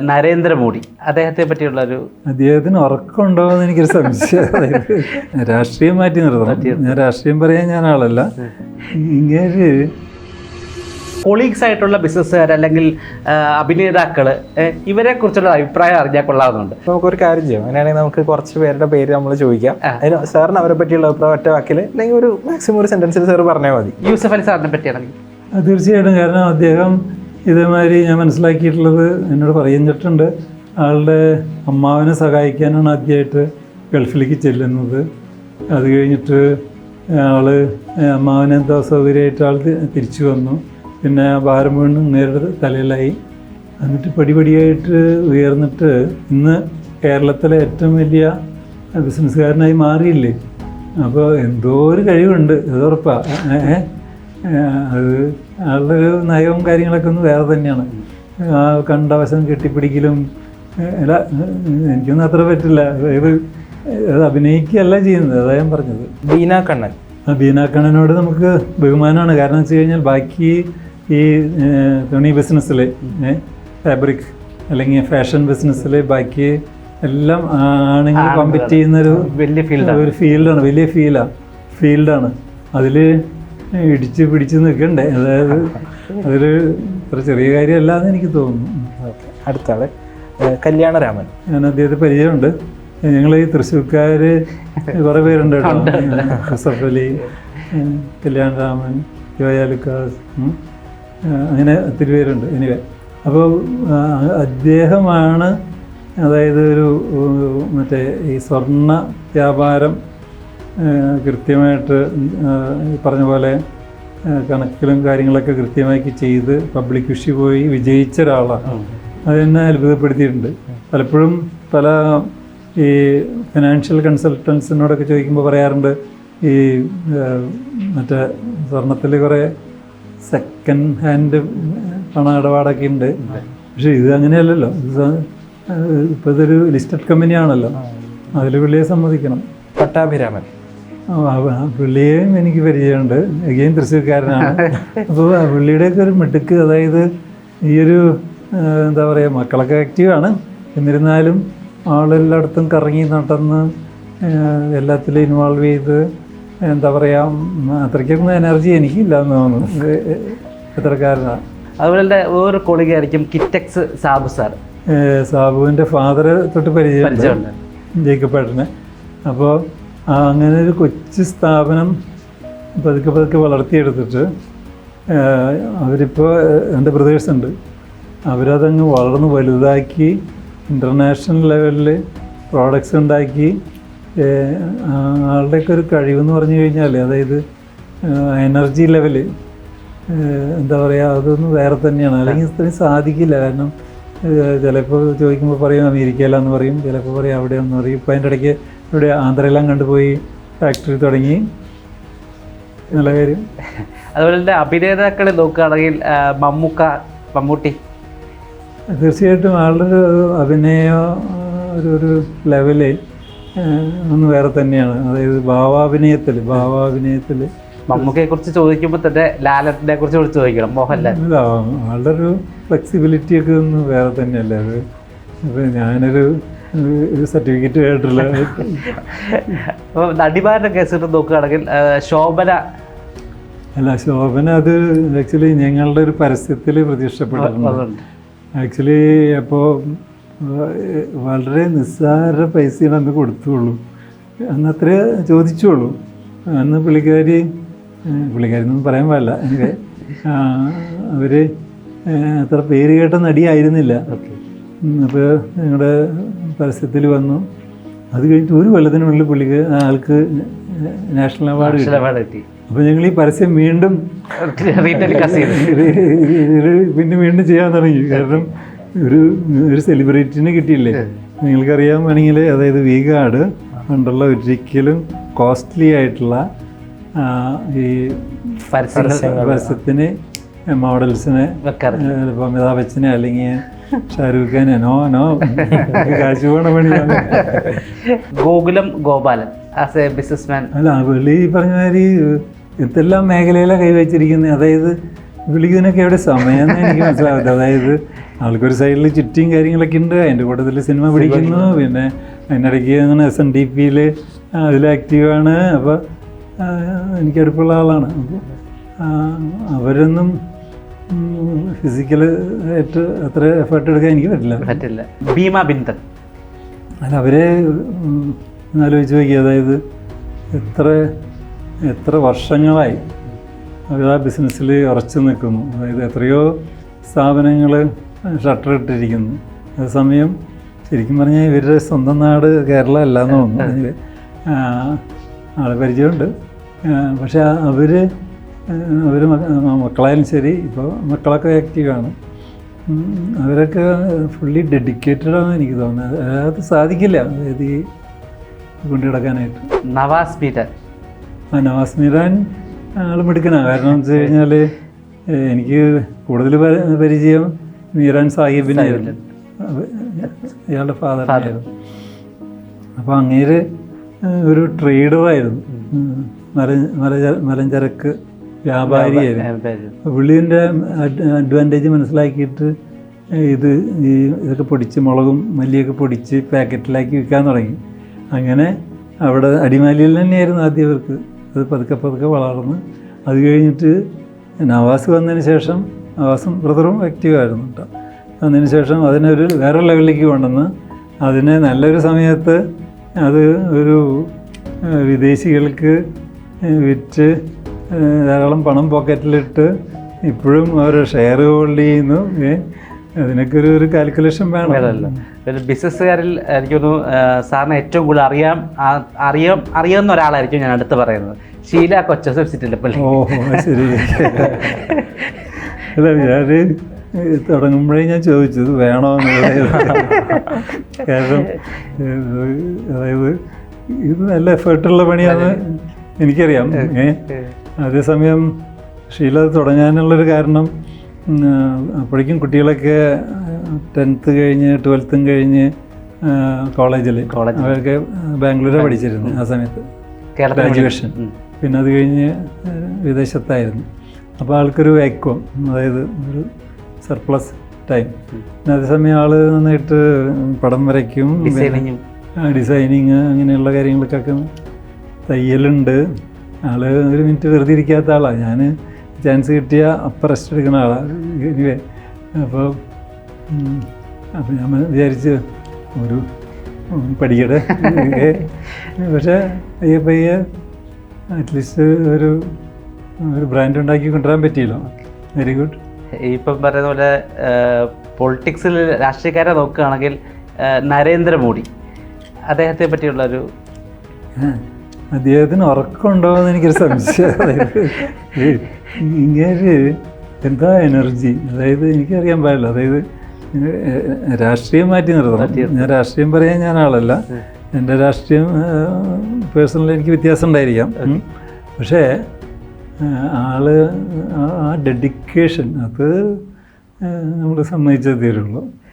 നരേന്ദ്രമോദി. അദ്ദേഹത്തെ പറ്റിയുള്ള ഒരു അദ്ദേഹത്തിന് ഉറക്കമുണ്ടോ എന്ന് എനിക്കൊരു സംശയം. രാഷ്ട്രീയം മാറ്റി നിർത്തണം. ഞാൻ രാഷ്ട്രീയം പറയാൻ ഞാൻ ആളല്ല. ഇങ്ങനെ കൊളീഗ്സ് ആയിട്ടുള്ള ബിസിനസ്സുകാർ അല്ലെങ്കിൽ അഭിനേതാക്കൾ അഭിനേതാക്കൾ ഇവരെ കുറിച്ചുള്ള അഭിപ്രായം അറിഞ്ഞാൽ കൊള്ളാവുന്നുണ്ട് നമുക്കൊരു കാര്യം ചെയ്യാം. അങ്ങനെയാണെങ്കിൽ നമുക്ക് കുറച്ച് പേരുടെ പേര് നമ്മൾ ചോദിക്കാം. അതിന് സാറിന് അവരെ പറ്റിയുള്ള അഭിപ്രായം ഒറ്റ വാക്കിൽ അല്ലെങ്കിൽ ഒരു മാക്സിമം ഒരു സെന്റൻസിൽ സാർ പറഞ്ഞാൽ മതി. യൂസഫ് അലി സാറിനെ പറ്റിയാണെങ്കിൽ. തീർച്ചയായിട്ടും. കാരണം അദ്ദേഹം ഇതേമാതിരി ഞാൻ മനസ്സിലാക്കിയിട്ടുള്ളത് എന്നോട് പറഞ്ഞിട്ടുണ്ട് ആളുടെ അമ്മാവിനെ സഹായിക്കാനാണ് ആദ്യമായിട്ട് ഗൾഫിലേക്ക് ചെല്ലുന്നത്. അത് കഴിഞ്ഞിട്ട് ആൾ അമ്മാവിനെ എന്തോ സൗകര്യമായിട്ട് ആൾ തിരിച്ചു വന്നു. പിന്നെ ഭാരം വീണ് നേരിട്ട് തലയിലായി. എന്നിട്ട് പടിപടിയായിട്ട് ഉയർന്നിട്ട് ഇന്ന് കേരളത്തിലെ ഏറ്റവും വലിയ ബിസിനസ്സുകാരനായി മാറിയില്ലേ? അപ്പോൾ എന്തോ ഒരു കഴിവുണ്ട് അത് ഉറപ്പാണ് അത് ആളുടെ ഒരു നയവും കാര്യങ്ങളൊക്കെ ഒന്ന് വേറെ തന്നെയാണ്. ആ കണ്ട വശം കെട്ടിപ്പിടിക്കലും അല്ല എനിക്കൊന്നും അത്ര പറ്റില്ല. അതായത് അത് അഭിനയിക്കുകയല്ല ചെയ്യുന്നത് അതാ ഞാൻ പറഞ്ഞത്. ബീന കണ്ണൻ. ആ ബീനാ കണ്ണനോട് നമുക്ക് ബഹുമാനമാണ്. കാരണം വെച്ച് കഴിഞ്ഞാൽ ബാക്കി ഈ തുണി ബിസിനസ്സിൽ ഫാബ്രിക് അല്ലെങ്കിൽ ഫാഷൻ ബിസിനസ്സിൽ ബാക്കി എല്ലാം ആണുങ്ങൾ കോമ്പറ്റ് ചെയ്യുന്നൊരു വലിയ ഫീൽഡ് ഒരു ഫീൽഡാണ് വലിയ ഫീലാണ് ഫീൽഡാണ് അതിൽ ഇടിച്ച് പിടിച്ച് നിൽക്കണ്ടേ? അതായത് അതൊരു ഇത്ര ചെറിയ കാര്യമല്ല എന്ന് എനിക്ക് തോന്നുന്നു. അടുത്ത ആൾ കല്യാണരാമൻ. ഞാൻ അദ്ദേഹത്തെ പരിചയമുണ്ട്. ഞങ്ങൾ ഈ തൃശ്ശൂർക്കാർ കുറേ പേരുണ്ട് കേട്ടോ. യൂസഫ് അലി കല്യാണരാമൻ യോയ ലുക്കാസ് ഉം. ഏഹ് അങ്ങനെ ഒത്തിരി പേരുണ്ട്. എനിവേ അപ്പോൾ അദ്ദേഹമാണ് അതായത് ഒരു മറ്റേ ഈ സ്വർണ വ്യാപാരം കൃത്യമായിട്ട് പറഞ്ഞ പോലെ കണക്കിലും കാര്യങ്ങളൊക്കെ കൃത്യമാക്കി ചെയ്ത് പബ്ലിക് ഇഷ്യൂ പോയി വിജയിച്ച ഒരാളാണ്. അതെന്നെ അത്ഭുതപ്പെടുത്തിയിട്ടുണ്ട്. പലപ്പോഴും പല ഈ ഫിനാൻഷ്യൽ കൺസൾട്ടൻസിനോടൊക്കെ ചോദിക്കുമ്പോൾ പറയാറുണ്ട് ഈ മറ്റേ സ്വർണത്തിൽ കുറേ സെക്കൻഡ് ഹാൻഡ് പണ ഇടപാടൊക്കെ ഉണ്ട്. പക്ഷേ ഇത് അങ്ങനെയല്ലല്ലോ. ഇപ്പോൾ ഇതൊരു ലിസ്റ്റഡ് കമ്പനിയാണല്ലോ അതിൽ പുള്ളിയെ സമ്മതിക്കണം. പട്ടാഭിരാമൻ. പുള്ളിയെയും എനിക്ക് പരിചയമുണ്ട്. എഗെയിൻ തൃശ്ശൂർക്കാരനാണ്. അപ്പോൾ പുള്ളിയുടെയൊക്കെ ഒരു മിടുക്ക് അതായത് ഈ ഒരു എന്താ പറയുക മക്കളൊക്കെ ആക്റ്റീവാണ് എന്നിരുന്നാലും ആളെല്ലായിടത്തും കറങ്ങി നടന്ന് എല്ലാത്തിലും ഇൻവോൾവ് ചെയ്ത് എന്താ പറയുക അത്രയ്ക്കൊന്നും എനർജി എനിക്കില്ല എന്ന് തോന്നുന്നു. അത്രക്കാരനാണ് എത്രക്കാരനാണ് അതുപോലെ വേറൊരു കൊളീഗ് ആയിരിക്കും കിറ്റക്സ് സാബു സാർ. സാബുവിന്റെ ഫാദർ തൊട്ട് പരിചയം ജേക്കബേട്ടനെ. അപ്പോൾ അങ്ങനെ ഒരു കൊച്ചു സ്ഥാപനം പതുക്കെ പതുക്കെ വളർത്തിയെടുത്തിട്ട് അവരിപ്പോൾ എന്റെ ബ്രദേഴ്സ് ഉണ്ട്. അവരതങ്ങ് വളർന്ന് വലുതാക്കി ഇന്റർനാഷണൽ ലെവലിൽ പ്രോഡക്റ്റ്സ് ഉണ്ടാക്കി ആളുടെയൊക്കെ ഒരു കഴിവെന്ന് പറഞ്ഞു കഴിഞ്ഞാൽ അതായത് എനർജി ലെവൽ എന്താ പറയുക അതൊന്നും വേറെ തന്നെയാണ്. അല്ലെങ്കിൽ ഇത്രയും സാധിക്കില്ല. കാരണം ചിലപ്പോൾ ചോദിക്കുമ്പോൾ പറയും അമേരിക്കയിലാന്ന് പറയും. ചിലപ്പോൾ പറയും അവിടെയാണെന്ന് പറയും. ഇപ്പോൾ അതിന്റെ ഇടയ്ക്ക് ഇവിടെ ആന്ധ്രയെല്ലാം കണ്ടുപോയി ഫാക്ടറി തുടങ്ങി. എന്നുള്ള കാര്യം. അതുപോലെ തന്നെ അഭിനേതാക്കളെ നോക്കുകയാണെങ്കിൽ മമ്മൂക്ക മമ്മൂട്ടി. തീർച്ചയായിട്ടും ആളുടെ ഒരു അഭിനയ ഒരു ഒരു ലെവൽ ഒന്ന് വേറെ തന്നെയാണ്. അതായത് ഭാവാഭിനയത്തിൽ ഭാവാഭിനയത്തിൽ. മമ്മൂക്കയെ കുറിച്ച് ചോദിക്കുമ്പോൾ തന്നെ ലാലറ്റിനെ കുറിച്ച് വിളിച്ച് ചോദിക്കണം മോഹൻലാൽ. ആളുടെ ഒരു ഫ്ലെക്സിബിലിറ്റി ഒക്കെ ഒന്ന് വേറെ തന്നെയല്ലേ അത്. അപ്പോൾ ഞാനൊരു സർട്ടിഫിക്കറ്റ് കേട്ടില്ല അപ്പോൾ നടിമാരുടെ കേസ് നോക്കുകയാണെങ്കിൽ ശോഭന. അല്ല ശോഭന അത് ആക്ച്വലി ഞങ്ങളുടെ ഒരു പരസ്യത്തിൽ പ്രത്യക്ഷപ്പെട്ടിട്ടുണ്ട്. ആക്ച്വലി അപ്പോൾ വളരെ നിസ്സാര പൈസയാണ് അന്ന് കൊടുത്തുള്ളൂ. അന്ന് അത്ര ചോദിച്ചുള്ളൂ. അന്ന് പുള്ളിക്കാരി പുള്ളിക്കാരി ഒന്നും പറയാൻ പാടില്ല. എനിക്ക് അവർ അത്ര പേര് കേട്ട നടിയായിരുന്നില്ല അപ്പോൾ ഞങ്ങളുടെ പരസ്യത്തിൽ വന്നു. അത് കഴിഞ്ഞിട്ട് ഒരു കൊല്ലത്തിനുള്ളിൽ പുള്ളിക്ക് ആൾക്ക് നാഷണൽ അവാർഡ് കിട്ടി. അവാർഡ് കിട്ടി. അപ്പോൾ ഞങ്ങൾ ഈ പരസ്യം വീണ്ടും പിന്നെ വീണ്ടും ചെയ്യാൻ തുടങ്ങി. കാരണം ഒരു ഒരു സെലിബ്രിറ്റിനെ കിട്ടിയില്ലേ? നിങ്ങൾക്കറിയാൻ വേണമെങ്കിൽ അതായത് വി ഗാർഡ് പണ്ടുള്ള ഒരിക്കലും കോസ്റ്റ്ലി ആയിട്ടുള്ള ഈ പരസ്യത്തിന് മോഡൽസിനെ അമിതാഭ് ബച്ചനെ അല്ലെങ്കിൽ ഷാരൂഖ് ഖാൻ നോ നോ. കാശ് പോണ പണിയാണ് Gokulam Gopalan as a businessman അല്ല വെളി പറഞ്ഞ മാതിരി എന്തെല്ലാം മേഖലയിലാണ് കൈവച്ചിരിക്കുന്നത്. അതായത് വിളിക്കുന്നതിനൊക്കെ എവിടെ സമയം എനിക്ക് മനസ്സിലാവില്ല അതായത് ആൾക്കൊരു സൈഡിൽ ചുറ്റിയും കാര്യങ്ങളൊക്കെ ഉണ്ട്. അതിന്റെ കൂട്ടത്തിൽ സിനിമ പിടിക്കുന്നു. പിന്നെ അതിനിടയ്ക്ക് അങ്ങനെ എസ് എൻ ഡി പിയിൽ അതിൽ ആക്റ്റീവാണ് അപ്പോൾ എനിക്ക് അടുപ്പുള്ള ആളാണ്. അപ്പോൾ അവരൊന്നും ഫിസിക്കൽ ആയിട്ട് അത്ര എഫേർട്ട് എടുക്കാൻ എനിക്ക് പറ്റില്ല. പറ്റില്ല. ഭീമ ബിന്ദൻ. അല്ല അവരെ ആലോചിച്ച് നോക്കി അതായത് എത്ര എത്ര വർഷങ്ങളായി അവർ ആ ബിസിനസ്സിൽ ഉറച്ചു നിൽക്കുന്നു. അതായത് എത്രയോ സ്ഥാപനങ്ങൾ ഷട്ടർ ഇട്ടിരിക്കുന്നു അതേസമയം ശരിക്കും പറഞ്ഞാൽ ഇവരുടെ സ്വന്തം നാട് കേരള അല്ല എന്ന് തോന്നുന്നു. ആളെ പരിചയമുണ്ട്. പക്ഷേ അവർ അവർ മക്കളായാലും ശരി ഇപ്പോൾ മക്കളൊക്കെ ആക്റ്റീവാണ് അവരൊക്കെ ഫുള്ളി ഡെഡിക്കേറ്റഡ് ആണ് എനിക്ക് തോന്നുന്നത്. അത് സാധിക്കില്ല. അതായത് ഈ കൊണ്ടു കിടക്കാനായിട്ട് നവാസ് മീരൻ ആ നവാസ് മീരാൻ ആൾ മിടുക്കനാണ് കാരണം എന്ന് വെച്ച് കഴിഞ്ഞാൽ എനിക്ക് കൂടുതൽ പരി- പരിചയം മീരാൻ സാഹിബിനായിരുന്നു ഇയാളുടെ ഫാദറിനായിരുന്നു അപ്പോൾ അങ്ങേര് ഒരു ട്രേഡറായിരുന്നു മല മല മലഞ്ചരക്ക് വ്യാപാരിയായിരുന്നു പുള്ളീന്റെ അഡ്വാന്റേജ് മനസ്സിലാക്കിയിട്ട് ഇത് ഈ ഇതൊക്കെ പൊടിച്ച് മുളകും മല്ലിയൊക്കെ പൊടിച്ച് പാക്കറ്റിലാക്കി വിൽക്കാൻ തുടങ്ങി. അങ്ങനെ അവിടെ അടിമാലിയിൽ തന്നെയായിരുന്നു ആദ്യം ഇവർക്ക്. അത് പതുക്കെ പതുക്കെ വളർന്ന് അത് കഴിഞ്ഞിട്ട് നവാസ് വന്നതിന് ശേഷം നവാസും ബ്രദറും ആക്റ്റീവായിരുന്നു കേട്ടോ വന്നതിന് ശേഷം അതിനൊരു വേറെ ലെവലിലേക്ക് കൊണ്ടുവന്ന് അതിനെ നല്ലൊരു സമയത്ത് അത് ഒരു വിദേശികൾക്ക് വിറ്റ് ധാരാളം പണം പോക്കറ്റിലിട്ട് ഇപ്പോഴും അവർ ഷെയർ ഹോൾഡ് ചെയ്യുന്നു. അതിനൊക്കെ ഒരു ഒരു കാൽക്കുലേഷൻ വേണം. ഒരു ബിസിനസ്സുകാരിൽ എനിക്ക് തോന്നുന്നു സാറിന് ഏറ്റവും കൂടുതൽ അറിയാം അറിയാം അറിയാവുന്ന ഒരാളായിരിക്കും ഞാൻ അടുത്ത് പറയുന്നത്. ഷീല കൊച്ചസ് സിറ്റിലപ്പള്ളി ഓ ശരി. അല്ല ഞാൻ തുടങ്ങുമ്പോഴേ ഞാൻ ചോദിച്ചത് വേണോ എന്നുള്ളത്. കാരണം ഏഹ്, അതായത് ഇത് നല്ല എഫേർട്ടുള്ള പണിയാണ് എനിക്കറിയാം. ഏ. അതേസമയം ഷീല തുടങ്ങാനുള്ളൊരു കാരണം അപ്പോഴേക്കും കുട്ടികളൊക്കെ ടെൻത്ത് കഴിഞ്ഞ് ട്വൽത്തും കഴിഞ്ഞ് കോളേജിൽ. അവരൊക്കെ ബാംഗ്ലൂരാണ് പഠിച്ചിരുന്നു ആ സമയത്ത്. ഗ്രാജുവേഷൻ പിന്നെ അത് കഴിഞ്ഞ് വിദേശത്തായിരുന്നു. അപ്പോൾ ആൾക്കൊരു വാക്വം അതായത് ഒരു സർപ്ലസ് ടൈം പിന്നെ അതേസമയം ആൾ നന്നായിട്ട് പടം വരയ്ക്കും ഡിസൈനിങ് അങ്ങനെയുള്ള കാര്യങ്ങൾക്കൊക്കെ തയ്യലുണ്ട്. ആൾ ഒരു മിനിറ്റ് വെറുതെ ഇരിക്കാത്ത ആളാണ് ഞാൻ ചാൻസ് കിട്ടിയ അപ്പം റെസ്റ്റ് എടുക്കുന്ന ആളാണ് എനിവേ അപ്പോൾ അപ്പം ഞാൻ വിചാരിച്ച് ഒരു പഠിക്കട്ടെ പക്ഷേ പയ്യെ പയ്യെ അറ്റ്ലീസ്റ്റ് ഒരു ഒരു ബ്രാൻഡ് ഉണ്ടാക്കി കൊണ്ടുവരാൻ പറ്റിയല്ലോ. വെരി ഗുഡ് ഇപ്പം പറയുന്ന പോലെ പൊളിറ്റിക്സിൽ രാഷ്ട്രീയക്കാരെ നോക്കുകയാണെങ്കിൽ നരേന്ദ്രമോദി. അദ്ദേഹത്തെ പറ്റിയുള്ള ഒരു അദ്ദേഹത്തിന് ഉറക്കമുണ്ടോ എന്ന് എനിക്കൊരു സംശയം. ഇങ്ങനെ എന്താ എനർജി? അതായത് എനിക്കറിയാൻ പാടില്ല. അതായത് രാഷ്ട്രീയം മാറ്റി നിർത്തണം. ഞാൻ രാഷ്ട്രീയം പറയാൻ ഞാൻ ആളല്ല. എന്റെ രാഷ്ട്രീയം പേഴ്സണലി എനിക്ക് വ്യത്യാസം ഉണ്ടായിരിക്കാം. പക്ഷേ ആൾ ആ ഡെഡിക്കേഷൻ അത് നമ്മൾ സമ്മതിച്ചേ തീരുള്ളൂ